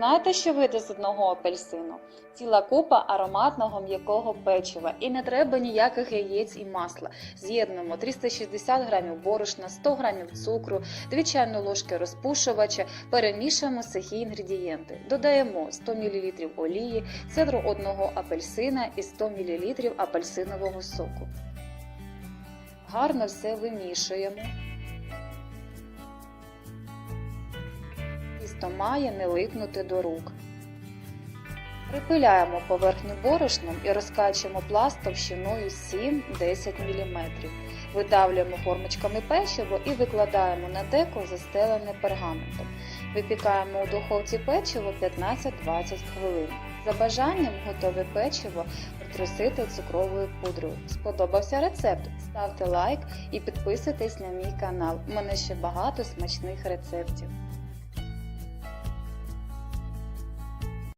знаєте, що вийде з одного апельсину? Ціла купа ароматного м'якого печива. І не треба ніяких яєць і масла. З'єднуємо 360 грамів борошна, 100 грамів цукру, 2 чайні ложки розпушувача, перемішуємо сухі інгредієнти. Додаємо 100 мл олії, цедру одного апельсина і 100 мл апельсинового соку. Гарно все вимішуємо. Тісто має не липнути до рук. Припиляємо поверхню борошном і розкачуємо пласт товщиною 7-10 мм. Видавлюємо формочками печиво і викладаємо на деко застелене пергаментом. Випікаємо у духовці печиво 15-20 хвилин. За бажанням готове печиво притрусити цукровою пудрою. Сподобався рецепт? Ставте лайк і підписуйтесь на мій канал. У мене ще багато смачних рецептів.